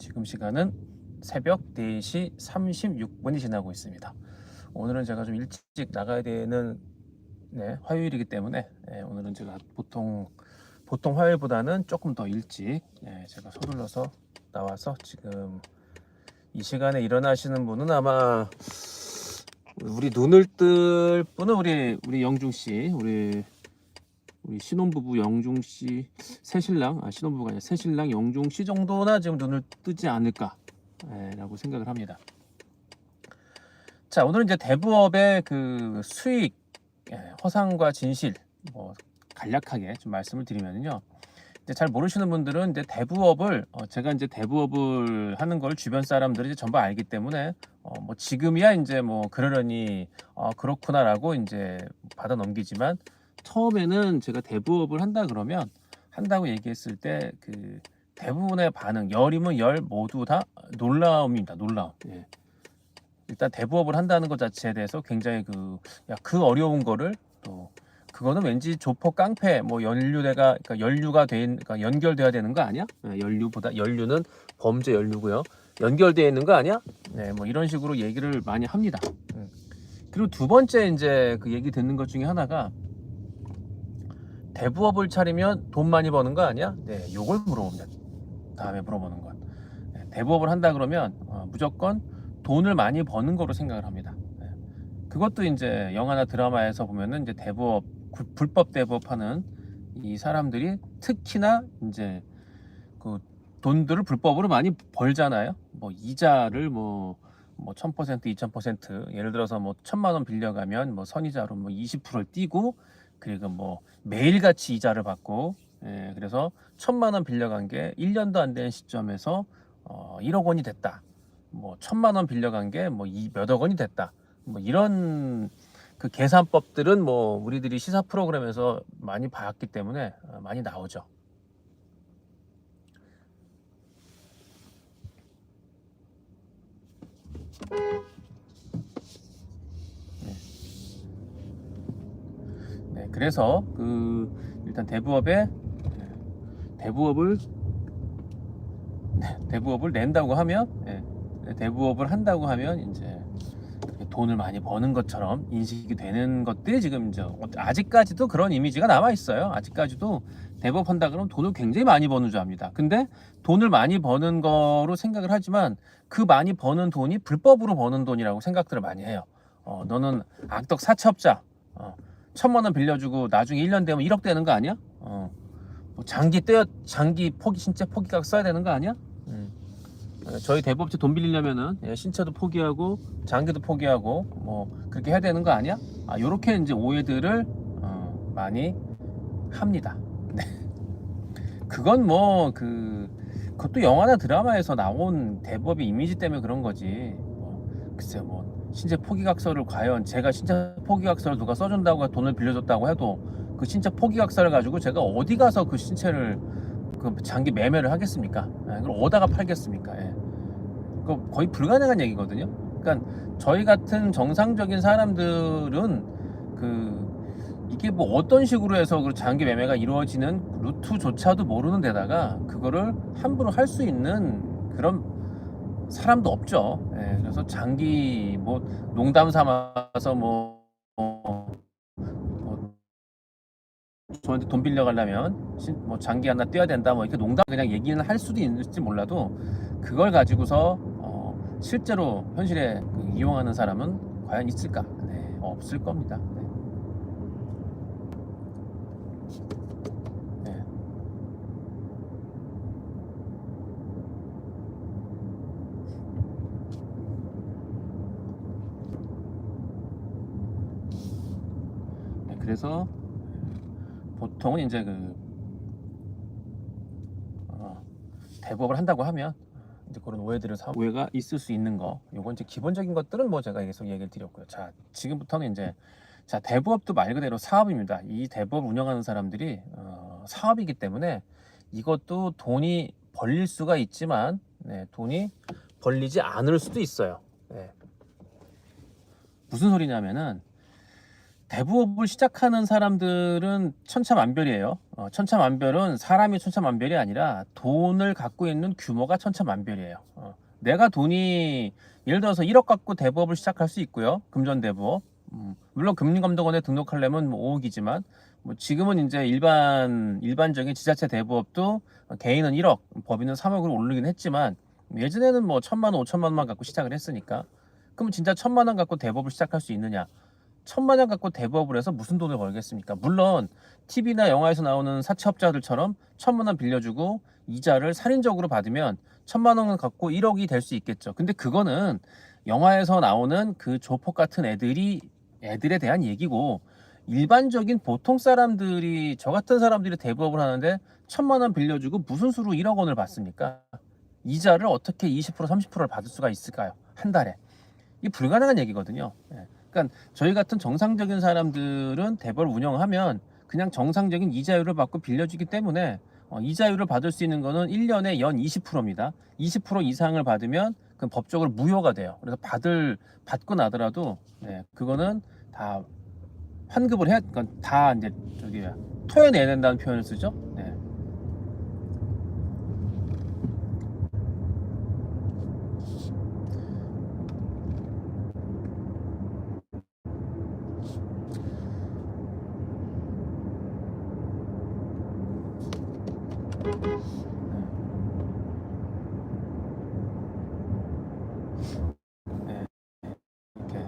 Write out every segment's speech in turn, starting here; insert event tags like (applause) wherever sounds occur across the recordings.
지금 시간은 새벽 4시 36분이 지나고 있습니다. 오늘은 제가 좀 일찍 나가야 되는 네, 화요일이기 때문에 예, 오늘은 제가 보통 보통 화요일보다는 조금 더 일찍 예, 제가 서둘러서 나와서 지금 이 시간에 일어나시는 분은 아마 우리 눈을 뜰 분은 우리 우리 영중 씨, 우리 우리 신혼부부 영중 씨, 새신랑 아 신혼부부가 아니라 새신랑 영중 씨 정도나 지금 눈을 뜨지 않을까라고 생각을 합니다. 자 오늘은 이제 대부업의 그 수익 예, 허상과 진실 뭐 간략하게 좀 말씀을 드리면요. 잘 모르시는 분들은 이제 대부업을 어, 제가 이제 대부업을 하는 걸 주변 사람들이 이제 전부 알기 때문에 어, 뭐 지금이야 이제 뭐 그러려니 어, 그렇구나라고 이제 받아 넘기지만 처음에는 제가 대부업을 한다 그러면 한다고 얘기했을 때 그 대부분의 반응 열이면 열 모두 다 놀라움입니다. 놀라움. 예. 일단 대부업을 한다는 것 자체에 대해서 굉장히 그, 야, 그 어려운 거를 또, 그거는 왠지 조폭 깡패, 뭐 연루대가, 그러니까 연루가 된, 그러니까 연결돼야 되는 거 아니야? 예, 연루보다, 연루는 범죄 연루고요. 연결되어 있는 거 아니야? 네, 뭐 이런 식으로 얘기를 많이 합니다. 음. 그리고 두 번째 이제 그 얘기 듣는 것 중에 하나가 대부업을 차리면 돈 많이 버는 거 아니야? 네, 요걸 물어봅니다. 다음에 물어보는 건. 네, 대부업을 한다 그러면 어, 무조건 돈을 많이 버는 거로 생각을 합니다. 네. 그것도 이제 영화나 드라마에서 보면은 이제 대부업, 구- 불법 대부업하는 이 사람들이 특히나 이제 그 돈들을 불법으로 많이 벌잖아요. 뭐 이자를 뭐 뭐 1000%, 2000% 예를 들어서 뭐 천만 원 빌려가면 뭐 선이자로 뭐 20%를 띄고 그리고 뭐 매일같이 이자를 받고 예, 그래서 천만 원 빌려간 게 1년도 안 된 시점에서 어, 1억 원이 됐다. 뭐 천만 원 빌려간 게 뭐 몇억 원이 됐다. 뭐 이런 그 계산법들은 뭐 우리들이 시사 프로그램에서 많이 봤기 때문에 어, 많이 나오죠. 네, 그래서 그 일단 대부업에 대부업을 네, 대부업을 낸다고 하면 예, 대부업을 한다고 하면 이제 돈을 많이 버는 것처럼 인식이 되는 것들이 지금 이제 아직까지도 그런 이미지가 남아 있어요. 아직까지도 대부업 한다 그러면 돈을 굉장히 많이 버는 줄 압니다. 근데 돈을 많이 버는 거로 생각을 하지만 그 많이 버는 돈이 불법으로 버는 돈이라고 생각들을 많이 해요. 어, 너는 악덕 사채업자 어, 천만 원 빌려주고 나중에 1년 되면 1억 되는 거 아니야? 어, 뭐 장기 떼어 장기 포기 신체 포기각 써야 되는 거 아니야? 음. 어, 저희 대법제 돈 빌리려면은 예, 신체도 포기하고 장기도 포기하고 뭐 그렇게 해야 되는 거 아니야? 아 요렇게 이제 오해들을 어, 많이 합니다. 네. (laughs) 그건 뭐 그 그것도 영화나 드라마에서 나온 대법의 이미지 때문에 그런 거지. 뭐, 글쎄 뭐 신체 포기각서를 과연 제가 신체 포기각서를 누가 써준다고 돈을 빌려줬다고 해도 그 신체 포기각서를 가지고 제가 어디 가서 그 신체를 그 장기 매매를 하겠습니까? 예, 그걸 어디다가 팔겠습니까? 예. 그 거의 불가능한 얘기거든요. 그러니까 저희 같은 정상적인 사람들은 그 이게 뭐 어떤 식으로 해서 그 장기 매매가 이루어지는 루트조차도 모르는 데다가 그거를 함부로 할 수 있는 그런 사람도 없죠. 예, 그래서 장기 뭐 농담 삼아서 뭐, 뭐, 뭐 저한테 돈 빌려 가려면 신- 뭐 장기 하나 떼야 된다 뭐 이렇게 농담 그냥 얘기는 할 수도 있을지 몰라도 그걸 가지고서 어, 실제로 현실에 그 이용하는 사람은 과연 있을까? 네, 없을 겁니다. 그래서 보통은 이제 그 어, 대법을 한다고 하면 이제 그런 오해들을 사 오해가 있을 수 있는 거 요건 이제 기본적인 것들은 뭐 제가 계속 얘기를 드렸고요. 자 지금부터는 이제 자 대부업도 말 그대로 사업입니다. 이 대부업 운영하는 사람들이 어, 사업이기 때문에 이것도 돈이 벌릴 수가 있지만 네, 돈이 벌리지 않을 수도 있어요. 네. 무슨 소리냐면은 대부업을 시작하는 사람들은 천차만별이에요. 어, 천차만별은 사람이 천차만별이 아니라 돈을 갖고 있는 규모가 천차만별이에요. 어, 내가 돈이 예를 들어서 1억 갖고 대부업을 시작할 수 있고요. 금전 대부업. 음, 물론 금융감독원에 등록하려면 뭐 5억이지만 뭐 지금은 이제 일반 일반적인 지자체 대부업도 개인은 1억, 법인은 3억으로 오르긴 했지만 예전에는 뭐 천만 원, 오천만 원만 갖고 시작을 했으니까 그럼 진짜 천만 원 갖고 대부업을 시작할 수 있느냐? 천만 원 갖고 대부업을 해서 무슨 돈을 벌겠습니까? 물론 TV나 영화에서 나오는 사채업자들처럼 천만 원 빌려주고 이자를 살인적으로 받으면 천만 원을 갖고 1억이 될 수 있겠죠. 근데 그거는 영화에서 나오는 그 조폭 같은 애들이 애들에 대한 얘기고 일반적인 보통 사람들이 저 같은 사람들이 대부업을 하는데 천만 원 빌려주고 무슨 수로 1억 원을 받습니까? 이자를 어떻게 20% 30%를 받을 수가 있을까요? 한 달에. 이게 불가능한 얘기거든요. 예. 그러니까 저희 같은 정상적인 사람들은 대벌 운영하면 그냥 정상적인 이자율을 받고 빌려주기 때문에 어, 이자율을 받을 수 있는 거는 1년에 연 20%입니다. 20% 이상을 받으면 그 법적으로 무효가 돼요. 그래서 받을 받고 나더라도 네, 그거는 다 환급을 해야 그러니까 다 이제 저기 토해내야 된다는 표현을 쓰죠. 네. 이렇게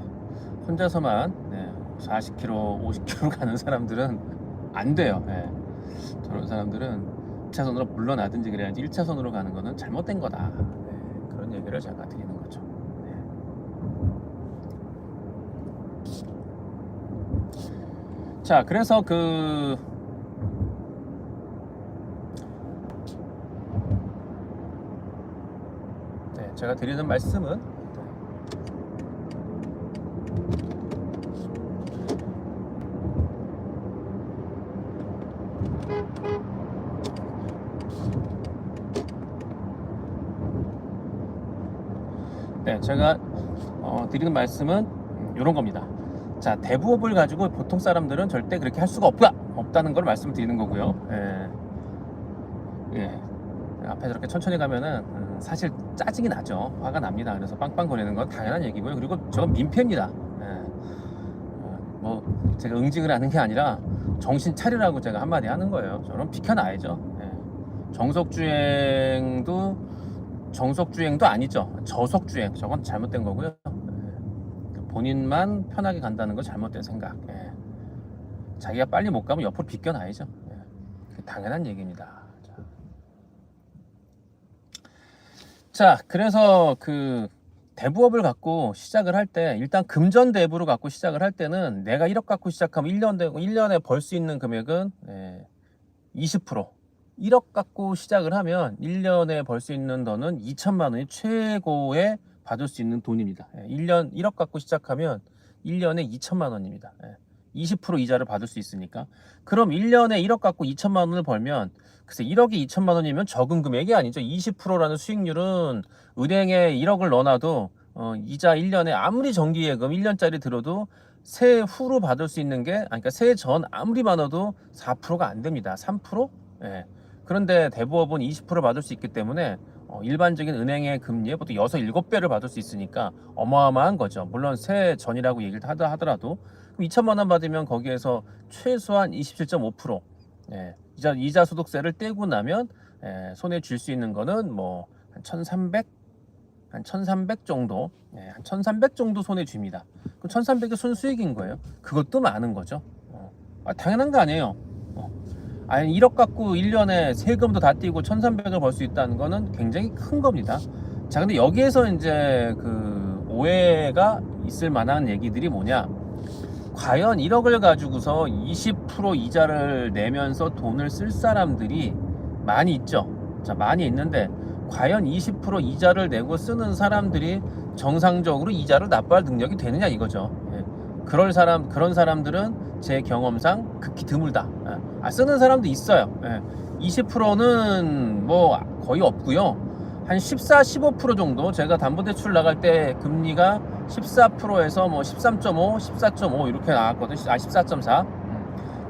혼자서만 네, 40km, 50km (laughs) 가는 사람들은 안 돼요. 네. 저런 사람들은 2차선으로 물러나든지 그래야지 1차선으로 가는 거는 잘못된 거다. 네, 그런 얘기를 제가 드리는 거죠. 네. 자, 그래서 그 네, 제가 드리는 말씀은 네, 제가 어, 드리는 말씀은 이런 겁니다. 자, 대부업을 가지고 보통 사람들은 절대 그렇게 할 수가 없다, 없다는 걸 말씀드리는 거고요. 예, 예. 앞에 저렇게 천천히 가면은 음, 사실 짜증이 나죠. 화가 납니다. 그래서 빵빵거리는 건 당연한 얘기고요. 그리고 저건 민폐입니다. 예. 어, 뭐 제가 응징을 하는 게 아니라 정신 차리라고 제가 한마디 하는 거예요. 저는 비켜놔야죠. 예. 정속주행도 정속주행도 아니죠. 저속주행 저건 잘못된 거고요. 예. 본인만 편하게 간다는 건 잘못된 생각. 예. 자기가 빨리 못 가면 옆으로 비껴놔야죠. 예. 당연한 얘기입니다. 자. 자, 그래서 그 대부업을 갖고 시작을 할 때 일단 금전 대부를 갖고 시작을 할 때는 내가 1억 갖고 시작하면 1년 되고 1년에 벌 수 있는 금액은 예, 20% 1억 갖고 시작을 하면 1년에 벌 수 있는 돈은 2천만 원이 최고의 받을 수 있는 돈입니다. 예, 1년 1억 갖고 시작하면 1년에 2천만 원입니다. 예, 20% 이자를 받을 수 있으니까. 그럼 1년에 1억 갖고 2천만 원을 벌면 글쎄 1억이 2천만 원이면 적은 금액이 아니죠. 20%라는 수익률은 은행에 1억을 넣어놔도 어, 이자 1년에 아무리 정기예금 1년짜리 들어도 세 후로 받을 수 있는 게 아니, 그러니까 세 전 아무리 많아도 4%가 안 됩니다. 3%? 예. 그런데 대부업은 20% 받을 수 있기 때문에 어, 일반적인 은행의 금리에 보통 6, 7배를 받을 수 있으니까 어마어마한 거죠. 물론 세 전이라고 얘기를 하더- 하더라도 그럼 2천만 원 받으면 거기에서 최소한 27.5% 예, 이자 이자 소득세를 떼고 나면 예, 손에 쥘 수 있는 거는 뭐 한 1,300, 한 1,300 정도, 예, 한 1,300 정도 손에 쥘니다. 그럼 1,300이 순수익인 거예요. 그것도 많은 거죠. 어, 아, 당연한 거 아니에요. 어. 아니 1억 갖고 1년에 세금도 다 떼고 1,300을 벌 수 있다는 거는 굉장히 큰 겁니다. 자, 근데 여기에서 이제 그 오해가 있을 만한 얘기들이 뭐냐? 과연 1억을 가지고서 20% 이자를 내면서 돈을 쓸 사람들이 많이 있죠. 자, 많이 있는데 과연 20% 이자를 내고 쓰는 사람들이 정상적으로 이자를 납부할 능력이 되느냐 이거죠. 예. 그럴 사람 그런 사람들은 제 경험상 극히 드물다. 예. 아, 쓰는 사람도 있어요. 예. 20%는 뭐 거의 없고요. 한 14, 15% 정도 제가 담보대출 나갈 때 금리가 14%에서 뭐 13.5, 14.5 이렇게 나왔거든요. 아 14.4.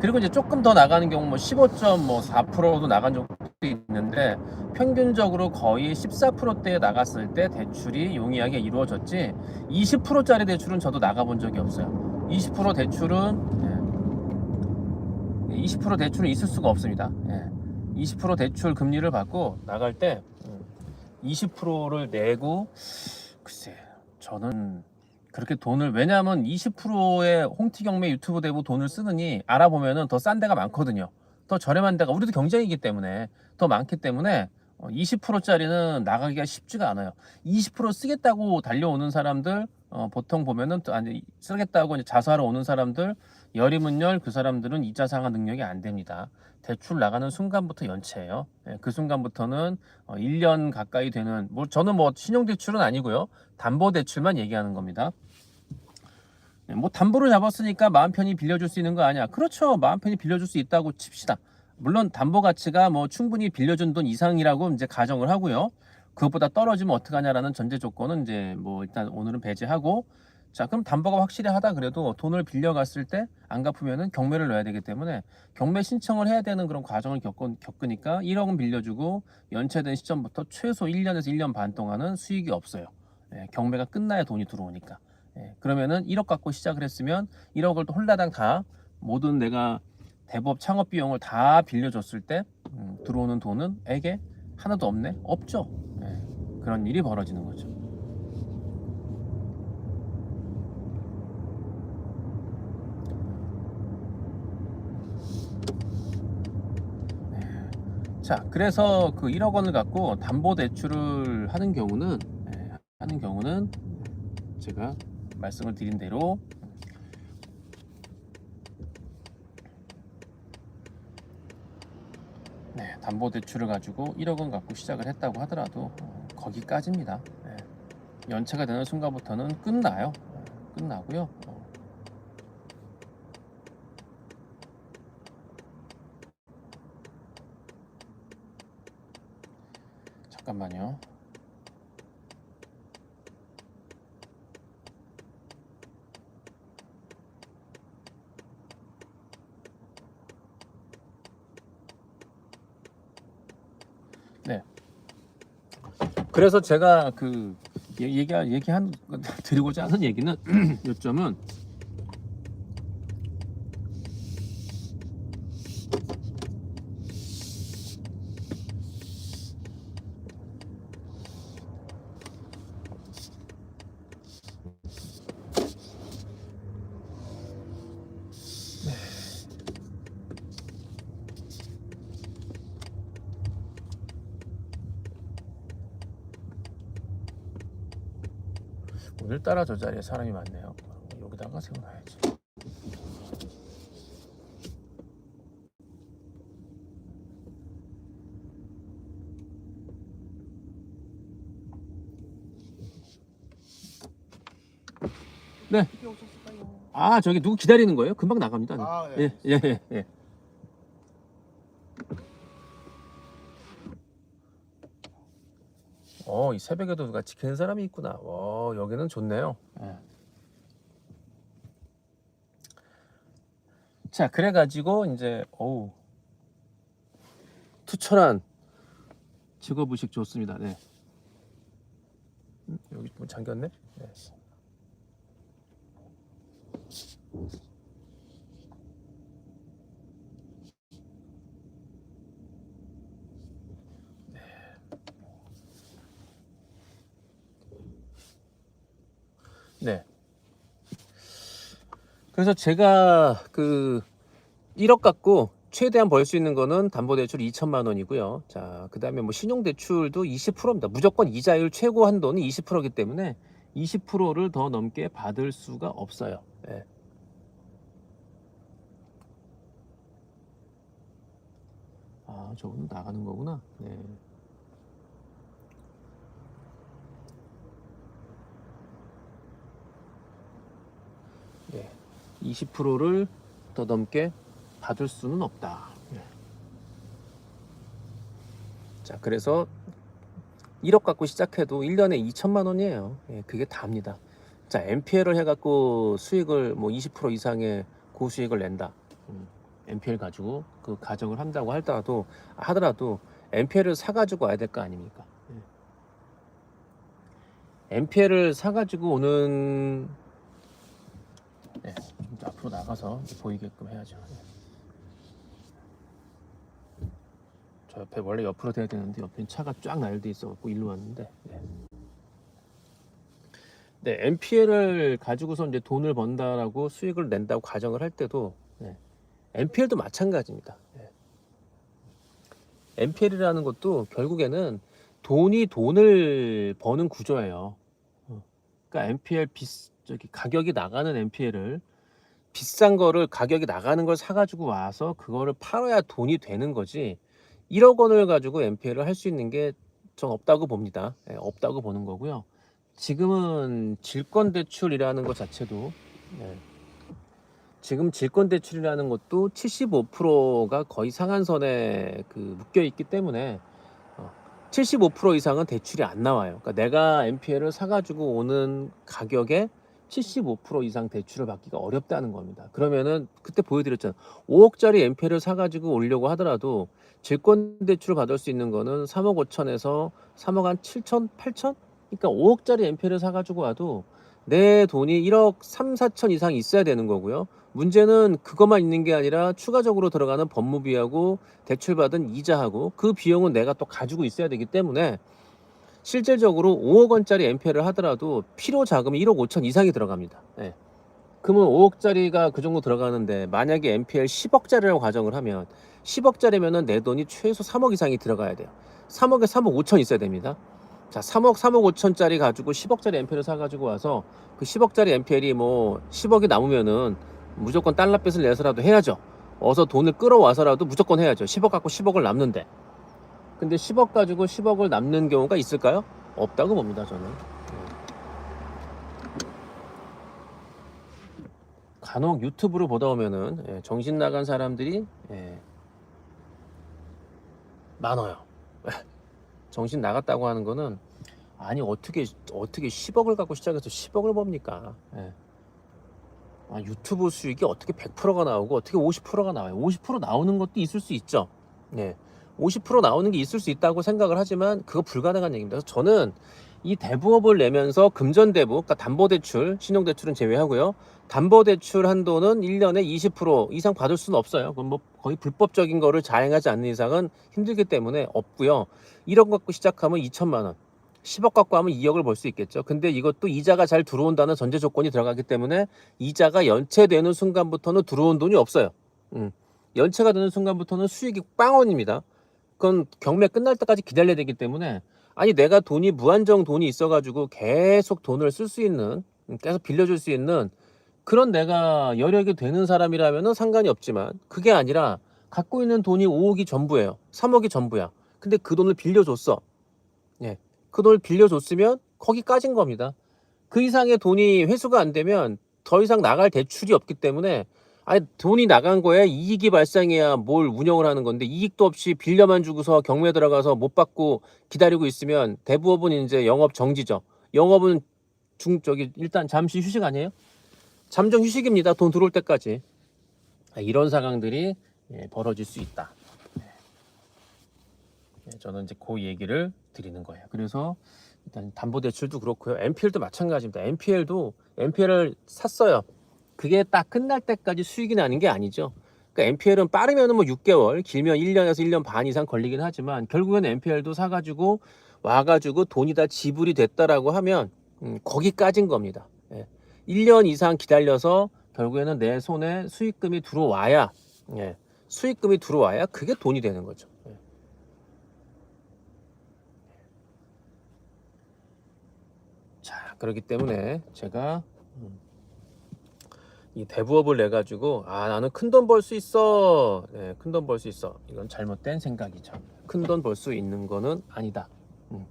그리고 이제 조금 더 나가는 경우 뭐 15.4%도 나간 적도 있는데 평균적으로 거의 14%대에 나갔을 때 대출이 용이하게 이루어졌지 20%짜리 대출은 저도 나가본 적이 없어요. 20% 대출은 예, 20% 대출은 있을 수가 없습니다. 예. 20% 대출 금리를 받고 나갈 때 20%를 내고 글쎄 저는 그렇게 돈을 왜냐하면 20%의 홍티 경매 유튜브 대부 돈을 쓰느니 알아보면은 더 싼 데가 많거든요. 더 저렴한 데가 우리도 경쟁이기 때문에 더 많기 때문에 20%짜리는 나가기가 쉽지가 않아요. 20% 쓰겠다고 달려오는 사람들 어, 보통 보면은 또 아니 쓰겠다고 이제 자수하러 오는 사람들 열이문열 그 사람들은 이자 상환 능력이 안 됩니다. 대출 나가는 순간부터 연체예요. 예, 그 순간부터는 어, 1년 가까이 되는 뭐 저는 뭐 신용 대출은 아니고요. 담보 대출만 얘기하는 겁니다. 예, 뭐 담보를 잡았으니까 마음 편히 빌려줄 수 있는 거 아니야? 그렇죠. 마음 편히 빌려줄 수 있다고 칩시다. 물론 담보 가치가 뭐 충분히 빌려준 돈 이상이라고 이제 가정을 하고요. 그것보다 떨어지면 어떡하냐라는 전제 조건은 이제 뭐 일단 오늘은 배제하고 자 그럼 담보가 확실히 하다 그래도 돈을 빌려갔을 때 안 갚으면은 경매를 넣어야 되기 때문에 경매 신청을 해야 되는 그런 과정을 겪, 겪으니까 1억은 빌려주고 연체된 시점부터 최소 1년에서 1년 반 동안은 수익이 없어요. 예, 경매가 끝나야 돈이 들어오니까. 예, 그러면은 1억 갖고 시작을 했으면 1억을 또 홀라당 다 모든 내가 대법 창업 비용을 다 빌려줬을 때 음, 들어오는 돈은 에게 하나도 없네? 없죠. 예, 그런 일이 벌어지는 거죠. 네. 자, 그래서 그 1억 원을 갖고 담보 대출을 하는 경우는 예, 하는 경우는 제가 말씀을 드린 대로 네, 담보 대출을 가지고 1억 원 갖고 시작을 했다고 하더라도 어, 거기까지입니다. 네. 연체가 되는 순간부터는 끝나요. 어, 끝나고요. 어. 잠깐만요. 네. 그래서 제가 그 얘- 얘기 얘기한 드리고자 하는 얘기는 (clears throat) 요점은 오늘따라 저 자리에 사람이 많네요. 여기다가 세워놔야지. 네. 아 저기 누구 기다리는 거예요? 금방 나갑니다. 아, 예, 예, 예, 예. 어, 이 새벽에도 누가 지키는 사람이 있구나. 와, 여기는 좋네요. 예. 자, 그래가지고 이제 어우 투철한 직업 의식 좋습니다. 네. 음, 여기 뭐 잠겼네? 네. 네. 그래서 제가 그 1억 갖고 최대한 벌 수 있는 거는 담보대출 2천만 원이고요. 자, 그 다음에 뭐 신용대출도 20%입니다. 무조건 이자율 최고 한도는 20%이기 때문에 20%를 더 넘게 받을 수가 없어요. 네. 아, 저거는 나가는 거구나. 네. 네. 20%를 더 넘게 받을 수는 없다. 네. 자, 그래서 1억 갖고 시작해도 1년에 2천만 원이에요. 예, 그게 답니다. 자, MPL을 해갖고 수익을 뭐 20% 이상의 고수익을 낸다. 음, MPL 가지고 그 가정을 한다고 하더라도 하더라도 MPL을 사가지고 와야 될 거 아닙니까? MPL을 사가지고 오는 네, 좀 앞으로 나가서 보이게끔 해야죠. 네. 저 옆에 원래 옆으로 돼야 되는데 옆에 차가 쫙 나열돼 있어갖고 일로 왔는데. 네. 네, MPL을 가지고서 이제 돈을 번다라고 수익을 낸다고 가정을 할 때도 네, MPL도 마찬가지입니다. 네. MPL이라는 것도 결국에는 돈이 돈을 버는 구조예요. 어. 그러니까 MPL 비 저기 가격이 나가는 MPL을 비싼 거를 가격이 나가는 걸 사가지고 와서 그거를 팔아야 돈이 되는 거지. 1억 원을 가지고 MPL을 할 수 있는 게 전 없다고 봅니다. 예, 없다고 보는 거고요. 지금은 질권 대출이라는 것 자체도 예, 지금 질권 대출이라는 것도 75%가 거의 상한선에 그 묶여 있기 때문에 어, 75% 이상은 대출이 안 나와요. 그러니까 내가 MPL을 사가지고 오는 가격에 75% 이상 대출을 받기가 어렵다는 겁니다. 그러면은 그때 보여드렸잖아요. 5억짜리 MPL을 사가지고 오려고 하더라도 질권 대출을 받을 수 있는 거는 3억 5천에서 3억 한 7천, 8천? 그러니까 5억짜리 MPL을 사가지고 와도 내 돈이 1억 3, 4천 이상 있어야 되는 거고요. 문제는 그것만 있는 게 아니라 추가적으로 들어가는 법무비하고 대출받은 이자하고 그 비용은 내가 또 가지고 있어야 되기 때문에 실질적으로 5억 원짜리 MPL을 하더라도 필요 자금이 1억 5천 이상이 들어갑니다. 예. 그러면 5억짜리가 그 정도 들어가는데 만약에 MPL 10억짜리라고 가정을 하면 10억짜리면은 내 돈이 최소 3억 이상이 들어가야 돼요. 3억에 3억 5천 있어야 됩니다. 자, 3억, 3억 5천짜리 가지고 10억짜리 MPL을 사가지고 와서 그 10억짜리 MPL이 뭐 10억이 남으면은 무조건 달러 빚을 내서라도 해야죠. 어서 돈을 끌어와서라도 무조건 해야죠. 10억 갖고 10억을 남는데. 근데 10억 가지고 10억을 남는 경우가 있을까요? 없다고 봅니다, 저는. 간혹 유튜브를 보다 보면은 예, 정신 나간 사람들이 예, 많아요. (laughs) 정신 나갔다고 하는 거는 아니 어떻게 어떻게 10억을 갖고 시작해서 10억을 법니까? 예. 아, 유튜브 수익이 어떻게 100%가 나오고 어떻게 50%가 나와요? 50% 나오는 것도 있을 수 있죠. 예. 50% 나오는 게 있을 수 있다고 생각을 하지만 그거 불가능한 얘기입니다. 저는 이 대부업을 내면서 금전대부, 그러니까 담보대출, 신용대출은 제외하고요. 담보대출 한도는 1년에 20% 이상 받을 수는 없어요. 그건 뭐 거의 불법적인 거를 자행하지 않는 이상은 힘들기 때문에 없고요. 1억 갖고 시작하면 2천만 원. 10억 갖고 하면 2억을 벌 수 있겠죠. 근데 이것도 이자가 잘 들어온다는 전제 조건이 들어가기 때문에 이자가 연체되는 순간부터는 들어온 돈이 없어요. 음. 연체가 되는 순간부터는 수익이 빵원입니다. 그건 경매 끝날 때까지 기다려야 되기 때문에 아니 내가 돈이 무한정 돈이 있어가지고 계속 돈을 쓸 수 있는 음, 계속 빌려줄 수 있는 그런 내가 여력이 되는 사람이라면은 상관이 없지만 그게 아니라 갖고 있는 돈이 5억이 전부예요. 3억이 전부야. 근데 그 돈을 빌려줬어. 예. 그 돈을 빌려줬으면 거기까진 겁니다. 그 이상의 돈이 회수가 안 되면 더 이상 나갈 대출이 없기 때문에 아니 돈이 나간 거에 이익이 발생해야 뭘 운영을 하는 건데 이익도 없이 빌려만 주고서 경매 들어가서 못 받고 기다리고 있으면 대부업은 이제 영업 정지죠. 영업은 중 저기 일단 잠시 휴식 아니에요? 잠정 휴식입니다. 돈 들어올 때까지 아, 이런 상황들이 예, 벌어질 수 있다. 예, 저는 이제 그 얘기를 드리는 거예요. 그래서 일단 담보대출도 그렇고요. NPL도 마찬가지입니다. NPL도 NPL을 샀어요. 그게 딱 끝날 때까지 수익이 나는 게 아니죠. 그러니까 NPL은 빠르면 뭐 6개월, 길면 1년에서 1년 반 이상 걸리긴 하지만 결국엔 NPL도 사가지고 와가지고 돈이 다 지불이 됐다라고 하면 음, 거기까진 겁니다. 예. 1년 이상 기다려서 결국에는 내 손에 수익금이 들어와야 예. 수익금이 들어와야 그게 돈이 되는 거죠. 예. 자, 그렇기 때문에 제가 음, 이 대부업을 내 가지고 아 나는 큰 돈 벌 수 있어, 네, 큰 돈 벌 수 있어. 이건 잘못된 생각이죠. 큰 돈 벌 수 있는 거는 아니다. 음.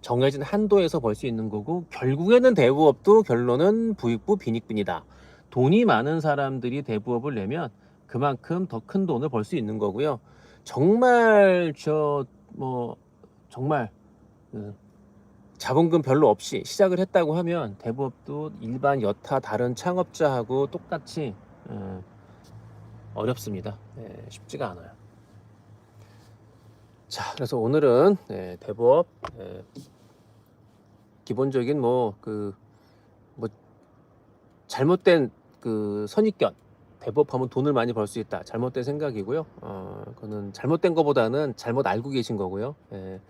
정해진 한도에서 벌 수 있는 거고 결국에는 대부업도 결론은 부익부 빈익빈이다. 돈이 많은 사람들이 대부업을 내면 그만큼 더 큰 돈을 벌 수 있는 거고요. 정말 저 뭐 정말 그 자본금 별로 없이 시작을 했다고 하면 대부업도 일반 여타 다른 창업자하고 똑같이 어, 어렵습니다. 예, 쉽지가 않아요. 자, 그래서 오늘은 예, 대부업 예, 기본적인 뭐그 뭐 잘못된 그 선입견 대부업하면 돈을 많이 벌 수 있다 잘못된 생각이고요. 어, 그거는 잘못된 것보다는 잘못 알고 계신 거고요. 예,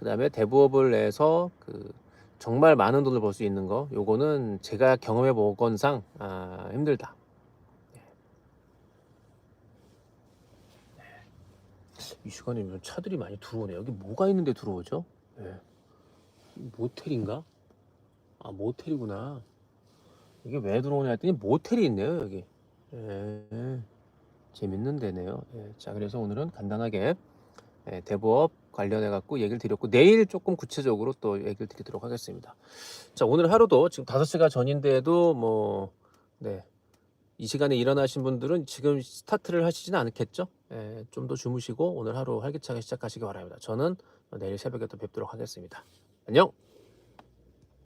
그 다음에 대부업을 해서 그 정말 많은 돈을 벌 수 있는 거 요거는 제가 경험해 보건상 아, 힘들다. 이 시간이면 차들이 많이 들어오네. 여기 뭐가 있는데 들어오죠? 예. 모텔인가? 아 모텔이구나. 이게 왜 들어오냐 했더니 모텔이 있네요 여기. 예. 재밌는 데네요. 예. 자 그래서 오늘은 간단하게 예, 대부업 관련해 갖고 얘기를 드렸고 내일 조금 구체적으로 또 얘기를 드리도록 하겠습니다. 자 오늘 하루도 지금 5시가 전인데도 뭐 네. 이 시간에 일어나신 분들은 지금 스타트를 하시지는 않겠죠? 예, 좀 더 주무시고 오늘 하루 활기차게 시작하시기 바랍니다. 저는 내일 새벽에 또 뵙도록 하겠습니다. 안녕!